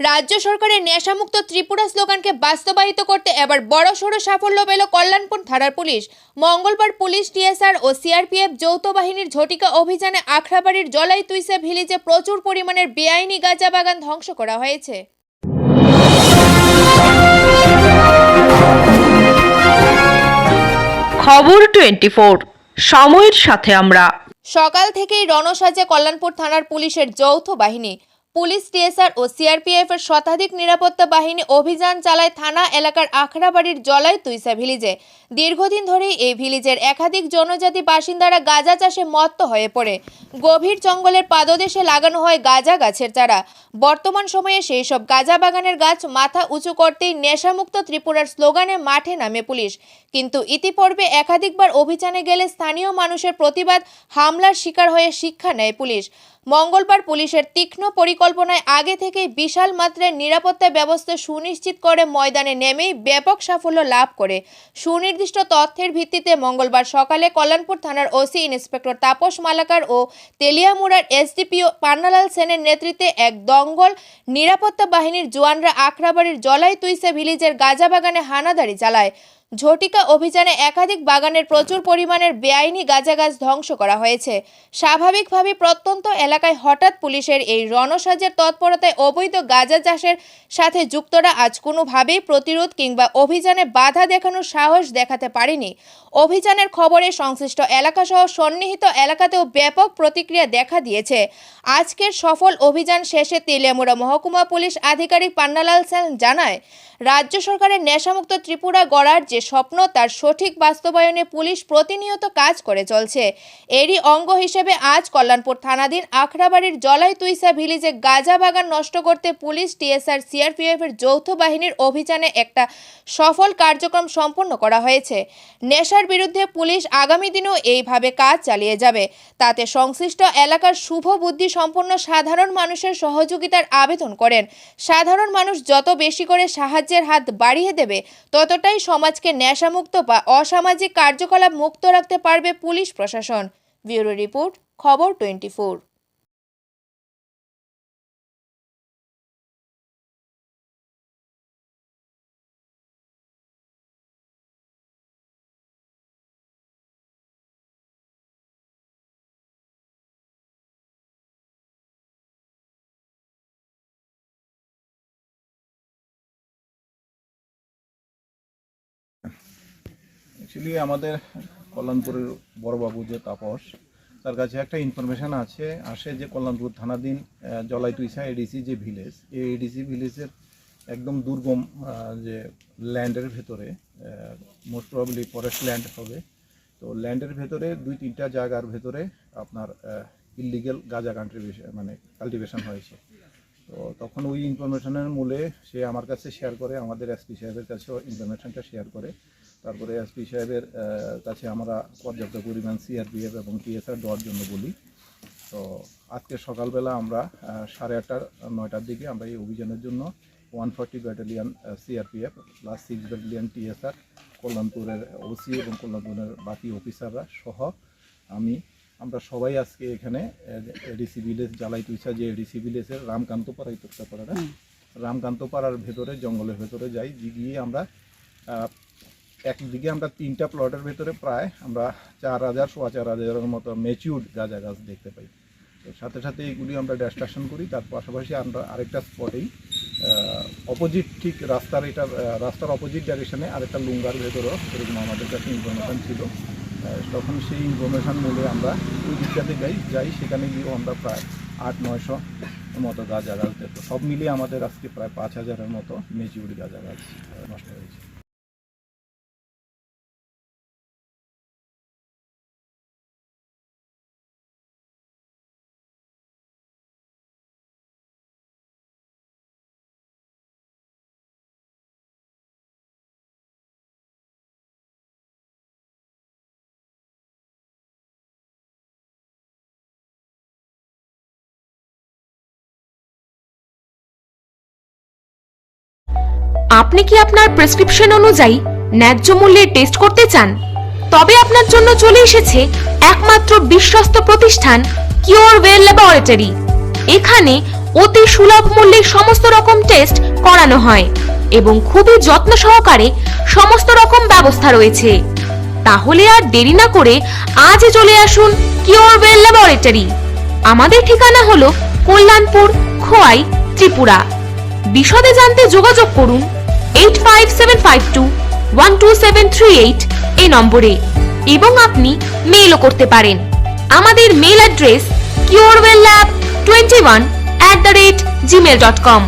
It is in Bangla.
রাজ্য সরকারের নেশামুক্ত ত্রিপুরা স্লোগানকে বাস্তবায়িত করতে এবার বড় সড়ো সাফল্য পেল কল্যাণপুর থানার পুলিশ। মঙ্গলবার পুলিশ টিএসআর ও সিআরপিএফ যৌথ বাহিনীর ঝটিকা অভিযানে আখড়াবাড়ির জলাই তুইসে ভিলিজে প্রচুর পরিমাণের বেআইনি গাঁজা বাগান ধ্বংস করা হয়েছে। খবর টোয়েন্টি ফোর সময়ের সাথে আমরা। সকাল থেকেই রণসাজে কল্যাণপুর থানার পুলিশের যৌথ বাহিনী। পুলিশ, টিএসআর ও সিআরপিএফ এর শতাধিক নিরাপত্তা বাহিনী অভিযান চালায় থানা এলাকার আখড়াবাড়ির জলাই তুইসা ভিলিজে। দীর্ঘদিন ধরেই এই ভিলিজের একাধিক জনজাতি বাসিন্দারা গাঁজা চাষে মত্ত হয়ে পড়ে। গভীর জঙ্গলের পাদদেশে লাগানো হয় গাঁজা গাছের চারা। বর্তমান সময়ে সেই সব গাঁজা বাগানের গাছ মাথা উঁচু করতেই নেশামুক্ত ত্রিপুরার স্লোগানে মাঠে নামে পুলিশ। কিন্তু ইতিপূর্বে একাধিকবার অভিযানে গেলে স্থানীয় মানুষের প্রতিবাদ, হামলার শিকার হয়ে শিক্ষা নেয় পুলিশ। মঙ্গলবার পুলিশের তীক্ষ্ণ পরিকল্পনায় আগে থেকেই বিশাল মাত্রায় নিরাপত্তা ব্যবস্থা সুনিশ্চিত করে ময়দানে নেমেই ব্যাপক সাফল্য লাভ করে। সুনির্দিষ্ট তথ্যের ভিত্তিতে মঙ্গলবার সকালে কল্যাণপুর থানার ওসি ইন্সপেক্টর তাপস মালাকার ও তেলিয়ামুড়ার এসডিপিও পান্নালাল সেনের নেতৃত্বে এক দঙ্গল নিরাপত্তা বাহিনীর জোয়ানরা আখড়াবাড়ির জলাই তুইসে ভিলিজের গাঁজা বাগানে হানাদারি চালায়। ঝটিকা অভিযানে একাধিক বাগানের প্রচুর পরিমাণের বেআইনি গাঁজা গাছ ধ্বংস করা হয়েছে। স্বাভাবিকভাবে প্রত্যন্ত এলাকায় হঠাৎ পুলিশের এই রণসাজের তৎপরতায় অবৈধ গাঁজা চাষের সাথে যুক্তরা আজ কোনোভাবেই প্রতিরোধ কিংবা অভিযানে বাধা দেখানোর সাহস দেখাতে পারেনি। অভিযানের খবরে সংশ্লিষ্ট এলাকাসহ সন্নিহিত এলাকাতেও ব্যাপক প্রতিক্রিয়া দেখা দিয়েছে। আজকের সফল অভিযান শেষে তেলিয়ামুড়া মহকুমা পুলিশ আধিকারিক পান্নালাল সেন জানায়, রাজ্য সরকারের নেশামুক্ত ত্রিপুরা গড়ার যে স্বপ্ন তার সঠিক বাস্তবায়নে পুলিশ প্রতিনিয়ত কাজ করে চলছে। এরই অঙ্গ হিসেবে আজ কল্যাণপুর থানাধীন আখড়াবাড়ির জলাই তুইসা ভিলিজে গাঁজা বাগান নষ্ট করতে পুলিশ টিএসআর সিআরপিএফ এর যৌথ বাহিনীর অভিযানে একটা সফল কার্যক্রম সম্পন্ন করা হয়েছে। নেশার বিরুদ্ধে পুলিশ আগামী দিনেও এইভাবে কাজ চালিয়ে যাবে। তাতে সংশ্লিষ্ট এলাকার শুভ বুদ্ধি সম্পন্ন সাধারণ মানুষের সহযোগিতার আবেদন করেন। সাধারণ মানুষ যত বেশি করে সাহায্যের হাত বাড়িয়ে দেবে, ততটাই সমাজকে নেশামুক্ত বা অসামাজিক কার্যকলাপ মুক্ত রাখতে পারবে পুলিশ প্রশাসন। ব্যুরো রিপোর্ট খবর টোয়েন্টি অ্যাকচুয়ালি আমাদের কল্যাণপুরের বড়বাবু যে তাপস তার কাছে একটা ইনফরমেশন আছে। আসে যে কল্যাণপুর থানাধীন আহ, জলাই তুইসা এডিসি যে ভিলেজ এই এডিসি ভিলেজের একদম দুর্গম যে ল্যান্ডের ভেতরে মোস্ট প্রবাবলি ফরেস্ট ল্যান্ড হবে। তো ল্যান্ডের ভেতরে দুই তিনটা জায়গার ভেতরে আপনার ইলিগেল গাঁজা কান্ট্রিবিউশন মানে কাল্টিভেশন হয়েছে। তো তখন ওই ইনফরমেশনের মূলে সে আমার কাছে শেয়ার করে আমাদের এসপি সাহেবের কাছেও ইনফরমেশনটা শেয়ার করে। তারপরে এসপি সাহেবের কাছে আমরা পর্যাপ্ত পরিমাণ সিআরপিএফ এবং টিএসআর দেওয়ার জন্য বলি। তো আজকে সকালবেলা আমরা সাড়ে আটটার নয়টার দিকে আমরা এই অভিযানের জন্য one forty battalion CRPF plus six battalion TSR কল্যাণপুরের OC এবং কল্যাণপুরের বাকি অফিসাররা সহ আমি আমরা সবাই আজকে এখানে এডিসি ভিলেজ জ্বালাই তুইসা যে এডিসি ভিলেজের রামকান্তপাড়া তোরটাপাড়াটা রামকান্তপাড়ার ভেতরে জঙ্গলের ভেতরে যাই গিয়ে আমরা একদিকে আমরা তিনটা প্লটের ভেতরে প্রায় আমরা চার হাজার, সোয়া চার হাজারের মতো ম্যাচিউর্ড গাঁজা গাছ দেখতে পাই। তো সাথে সাথে এগুলি আমরা ডেস্ট্রাকশন করি, তার পাশাপাশি আমরা আরেকটা স্পটেই অপোজিট ঠিক রাস্তার এটা রাস্তার অপোজিট ডাইরেকশনে আরেকটা লুঙ্গার ভেতরেও এরকম আমাদের কাছে ইনফরমেশন ছিল। তখন সেই ইনফরমেশন মিলে আমরা ওই দিকটাতে যাই যাই সেখানে গিয়েও আমরা প্রায় আট, নয়শো মতো গাঁজা গাছ দেখতো সব মিলিয়ে আমাদের আজকে প্রায় পাঁচ হাজারের মতো মেচিউরি গাঁজা গাছ নষ্ট হয়েছে। আপনি কি আপনার প্রেসক্রিপশন অনুযায়ী ন্যায্য মূল্যে টেস্ট করতে চান? তবে আপনার জন্য চলে এসেছে একমাত্র বিশ্বস্ত প্রতিষ্ঠান কিওর ওয়েল ল্যাবরেটরি এখানে অতি সুলভ মূল্যে সমস্ত রকম টেস্ট করানো হয় এবং খুবই যত্ন সহকারে সমস্ত রকম ব্যবস্থা রয়েছে। তাহলে আর দেরি না করে আজই চলে আসুন কিওর ওয়েল ল্যাবরেটরি আমাদের ঠিকানা হলো কল্যাণপুর, খোয়াই, ত্রিপুরা। বিশদে জানতে যোগাযোগ করুন eight five seven five two one two seven three eight এই নম্বরে। এবং আপনি মেইলও করতে পারেন। আমাদের mail address curewell lab twenty one at the rate Gmail dot com